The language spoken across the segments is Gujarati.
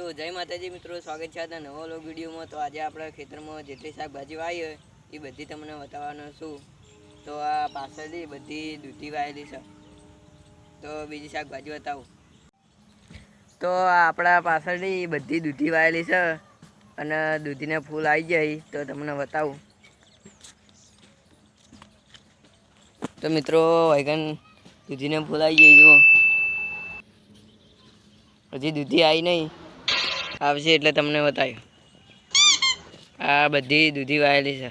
તો જય માતાજી મિત્રો, સ્વાગત છે આ નવો લોગ વિડીયોમાં. તો આજે આપણા ખેતરમાં જેટલી શાકભાજી વાવી હોય, એ બધી તમને બતાવવાનો છું. તો આ પાછળથી બધી દૂધી વાયેલી છે. તો બીજી શાકભાજી બતાવું. તો આપણા પાછળથી બધી દૂધી વાયેલી છે અને દૂધીને ફૂલ આવી જાય, તો તમને બતાવું. તો મિત્રો, વૈગન દૂધીને ફૂલ આવી જાય જુઓ. હજી દૂધી આવી નહીં. આવશે એટલે તમને બતાવ્યું. આ બધી દૂધી વાયેલી છે.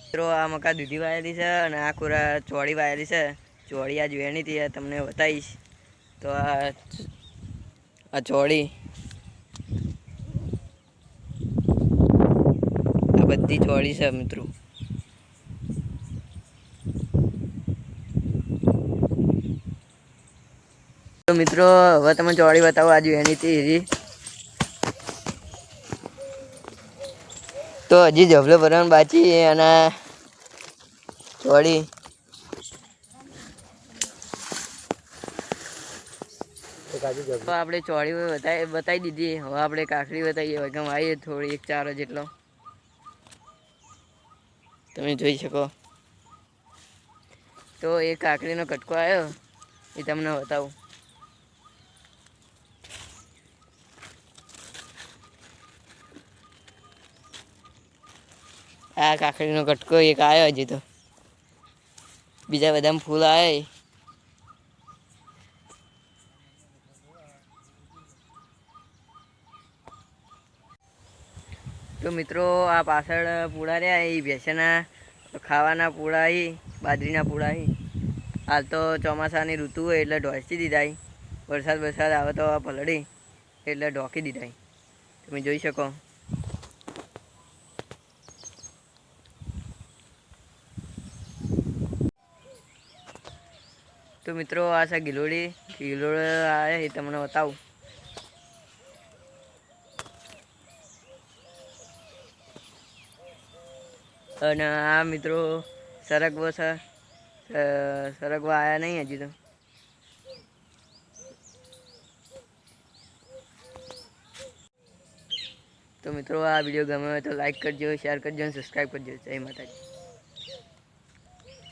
મિત્રો, આ મકા દૂધી વાયેલી છે અને આ કુરા ચોળી વાયેલી છે. ચોળી આ જોયાની હતી તમને બતાવીશ. તો આ ચોળી બધી ચોળી છે મિત્રો. મિત્રો, હવે તમે ચોળી બતાવો આજુ એની હજી તો હજી જબલો ભરવાનું બાકી અને ચોળી. આપણે ચોળી બતાવી દીધી. હવે આપણે કાકડી બતાવીએ. વગમ આવીએ થોડી એક ચાર જેટલો. તમે જોઈ શકો. તો એ કાકડીનો કટકો આવ્યો, એ તમને બતાવું. આ કાકડીનો કટકો એક આવ્યો હજી તો. બીજા બધા ફૂલ આવે. તો મિત્રો, આ પાછળ પૂળા રહ્યા એ ભેંસના ખાવાના પૂળા એ બાજરીના પૂળા એ હાલ તો ચોમાસાની ઋતુ હોય એટલે ઢોસી દીધા વરસાદ વરસાદ આવે તો પલળી એટલે ઢોકી દીધા તમે જોઈ શકો. તો મિત્રો, આ છે ગિલોડી. ગિલોડ આવે એ તમને બતાવું. અને આ મિત્રો સરગવો છે. સરગવા આવ્યા નહીં હજી તો. તો મિત્રો આ વીડિયો ગમે હોય તો લાઈક કરજો શેર કરજો અને સબસ્ક્રાઈબ કરજો. જય માતાજી.